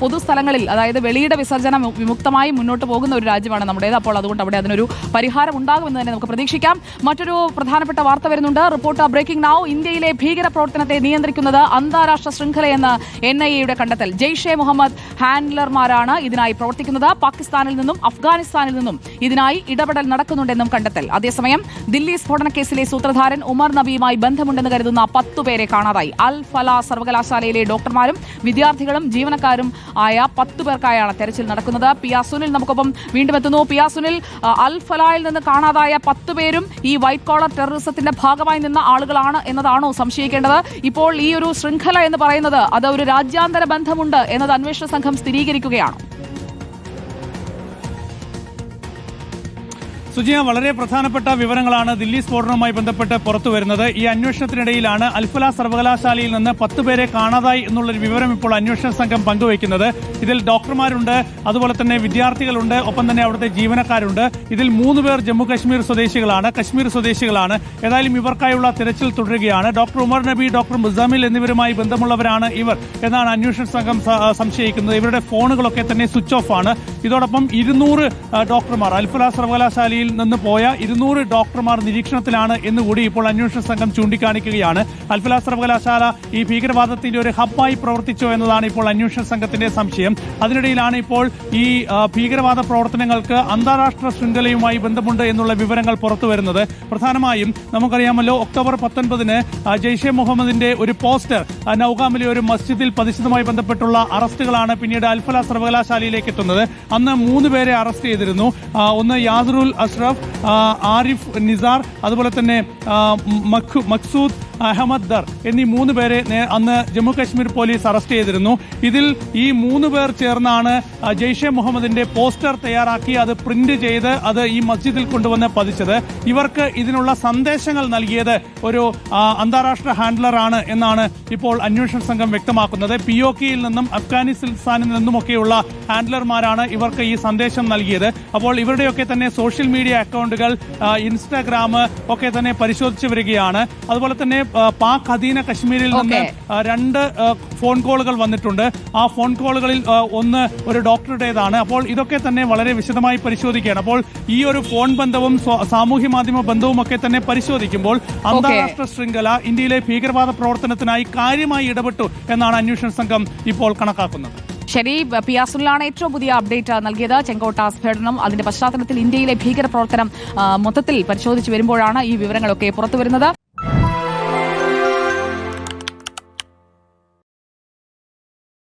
പൊതുസ്ഥലങ്ങളിൽ അതായത് വെളിയുടെ വിസർജനം വിമുക്തമായി മുന്നോട്ട് പോകുന്ന ഒരു രാജ്യമാണ് നമ്മുടേത്. അപ്പോൾ അതുകൊണ്ട് അവിടെ അതിനൊരു പരിഹാരം ഉണ്ടാകുമെന്ന് തന്നെ നമുക്ക് പ്രതീക്ഷിക്കാം. മറ്റൊരു പ്രധാനപ്പെട്ട വാർത്ത വരുന്നുണ്ട്. റിപ്പോർട്ട് ബ്രേക്കിംഗ് നൗ ഇന്ത്യയിലെ ഭീകര പ്രവർത്തനത്തെ നിയന്ത്രിക്കുന്നത് അന്താരാഷ്ട്ര ശൃംഖലയെന്ന് എൻ ഐ എയുടെ കണ്ടെത്തൽ. ജെയ്ഷെ മുഹമ്മദ് ഹാൻഡ്ലർമാരാണ് ഇതിനായി പ്രവർത്തിക്കുന്നത്. പാകിസ്ഥാനിൽ നിന്നും അഫ്ഗാനിസ്ഥാനിൽ നിന്നും ഇതിനായി ഇടപെടൽ നടക്കുന്നുണ്ടെന്നും കണ്ടെത്തൽ. അതേസമയം ദില്ലി സ്ഫോടന കേസിലെ സൂത്രധാരൻ ഉമർ നബിയുമായി ബന്ധമുണ്ടെന്ന് കരുതുന്ന പത്തു പേരെ കാണാതായി. അൽ ഫല സർവകലാശാലയിലെ ഡോക്ടർമാരും വിദ്യാർത്ഥികളും ജീവനക്കാരും ആയ പത്ത് പേർക്കായാണ് തെരച്ചിൽ നടക്കുന്നത്. പിയ സുനിൽ നമുക്കൊപ്പം വീണ്ടും എത്തുന്നു. പിയ സുനിൽ അൽ ഫലായിൽ നിന്ന് കാണാതായ പത്ത് പേരും ഈ വൈറ്റ് കോളർ ടെററിസത്തിന്റെ ഭാഗമായി നിന്ന ആളുകളാണ് എന്നതാണോ സംശയിക്കേണ്ടത്? ഇപ്പോൾ ഈ ഒരു ശൃംഖല എന്ന് പറയുന്നത് അത് ഒരു രാജ്യാന്തര ബന്ധമുണ്ട് എന്നത് അന്വേഷണ സംഘം സ്ഥിരീകരിക്കുകയാണോ. സുജിയ വളരെ പ്രധാനപ്പെട്ട വിവരങ്ങളാണ് ദില്ലി സ്ഫോടനവുമായി ബന്ധപ്പെട്ട് പുറത്തു വരുന്നത്. ഈ അന്വേഷണത്തിനിടയിലാണ് അൽഫല സർവകലാശാലയിൽ നിന്ന് പത്ത് പേരെ കാണാതായി എന്നുള്ളൊരു വിവരം ഇപ്പോൾ അന്വേഷണ സംഘം പങ്കുവയ്ക്കുന്നത്. ഇതിൽ ഡോക്ടർമാരുണ്ട് അതുപോലെ തന്നെ വിദ്യാർത്ഥികളുണ്ട് ഒപ്പം തന്നെ അവിടുത്തെ ജീവനക്കാരുണ്ട്. ഇതിൽ മൂന്ന് പേർ ജമ്മു കശ്മീർ സ്വദേശികളാണ് കശ്മീർ സ്വദേശികളാണ്. ഏതായാലും ഇവർക്കായുള്ള തിരച്ചിൽ തുടരുകയാണ്. ഡോക്ടർ ഉമർ നബി ഡോക്ടർ മുസാമിൽ എന്നിവരുമായി ബന്ധമുള്ളവരാണ് ഇവർ എന്നാണ് അന്വേഷണ സംഘം സംശയിക്കുന്നത്. ഇവരുടെ ഫോണുകളൊക്കെ തന്നെ സ്വിച്ച് ഓഫ് ആണ്. ഇതോടൊപ്പം ഇരുന്നൂറ് ഡോക്ടർമാർ അൽഫല സർവകലാശാലയിൽ നിന്ന് പോയ ഇരുന്നൂറ് ഡോക്ടർമാർ നിരീക്ഷണത്തിലാണ് എന്ന് കൂടി ഇപ്പോൾ അന്വേഷണ സംഘം ചൂണ്ടിക്കാണിക്കുകയാണ്. അൽഫല സർവകലാശാല ഈ ഭീകരവാദത്തിന്റെ ഒരു ഹബ്ബായി പ്രവർത്തിച്ചോ എന്നതാണ് ഇപ്പോൾ അന്വേഷണ സംഘത്തിന്റെ സംശയം. അതിനിടയിലാണ് ഇപ്പോൾ ഈ ഭീകരവാദ പ്രവർത്തനങ്ങൾക്ക് അന്താരാഷ്ട്ര ശൃംഖലയുമായി ബന്ധമുണ്ട് എന്നുള്ള വിവരങ്ങൾ പുറത്തു വരുന്നത് പ്രധാനമായും നമുക്കറിയാമല്ലോ ഒക്ടോബർ പത്തൊൻപതിന് ജയ്ഷെ മുഹമ്മദിന്റെ ഒരു പോസ്റ്റർ നൌഗാമിലെ ഒരു മസ്ജിദിൽ പതിച്ചതുമായി ബന്ധപ്പെട്ടുള്ള അറസ്റ്റുകളാണ് പിന്നീട് അൽഫല സർവകലാശാലയിലേക്ക് എത്തുന്നത്. അന്ന് മൂന്ന് പേരെ അറസ്റ്റ് ചെയ്തിരുന്നു. ഒന്ന് യാസറുൽ അഷ്റഫ് ആരിഫ് നിസാർ അതുപോലെ തന്നെ ആ, മഖ്- മക്സൂദ് അഹമ്മദ് ദർ എന്നീ മൂന്ന് പേരെ അന്ന് ജമ്മു കാശ്മീർ പോലീസ് അറസ്റ്റ് ചെയ്തിരുന്നു. ഇതിൽ ഈ മൂന്ന് പേർ ചേർന്നാണ് ജെയ്ഷെ മുഹമ്മദിന്റെ പോസ്റ്റർ തയ്യാറാക്കി അത് പ്രിന്റ് ചെയ്ത് അത് ഈ മസ്ജിദിൽ കൊണ്ടുവന്ന് പതിച്ചത്. ഇവർക്ക് ഇതിനുള്ള സന്ദേശങ്ങൾ നൽകിയത് ഒരു അന്താരാഷ്ട്ര ഹാൻഡ്ലറാണ് എന്നാണ് ഇപ്പോൾ അന്വേഷണ സംഘം വ്യക്തമാക്കുന്നത്. പി ഒ കെയിൽ നിന്നും അഫ്ഗാനിസ്ഥാനിൽ നിന്നുമൊക്കെയുള്ള ഹാൻഡ്ലർമാരാണ് ഇവർക്ക് ഈ സന്ദേശം നൽകിയത്. അപ്പോൾ ഇവരുടെയൊക്കെ തന്നെ സോഷ്യൽ മീഡിയ അക്കൗണ്ടുകൾ ഇൻസ്റ്റാഗ്രാം ഒക്കെ തന്നെ പരിശോധിച്ചു വരികയാണ്. അതുപോലെ തന്നെ പാക് അധീന കശ്മീരിൽ നിന്ന് രണ്ട് ഫോൺ കോളുകൾ വന്നിട്ടുണ്ട്. ആ ഫോൺ കോളുകളിൽ ഒന്ന് ഒരു ഡോക്ടറുടേതാണ്. അപ്പോൾ ഇതൊക്കെ തന്നെ വളരെ വിശദമായി പരിശോധിക്കുകയാണ്. അപ്പോൾ ഈ ഒരു ഫോൺ ബന്ധവും സാമൂഹ്യ മാധ്യമ ബന്ധവും ഒക്കെ തന്നെ പരിശോധിക്കുമ്പോൾ അന്താരാഷ്ട്ര ശൃംഖല ഇന്ത്യയിലെ ഭീകരവാദ പ്രവർത്തനത്തിനായി കാര്യമായി ഇടപെട്ടു എന്നാണ് അന്വേഷണ സംഘം ഇപ്പോൾ കണക്കാക്കുന്നത്. ശരി പിയാസുലാണ് ഏറ്റവും പുതിയ അപ്ഡേറ്റ് നൽകിയത്. ചെങ്കോട്ട സ്ഫോടനം അതിന്റെ പശ്ചാത്തലത്തിൽ ഇന്ത്യയിലെ ഭീകരപ്രവർത്തനം മൊത്തത്തിൽ പരിശോധിച്ച് വരുമ്പോഴാണ് ഈ വിവരങ്ങളൊക്കെ പുറത്തുവരുന്നത്.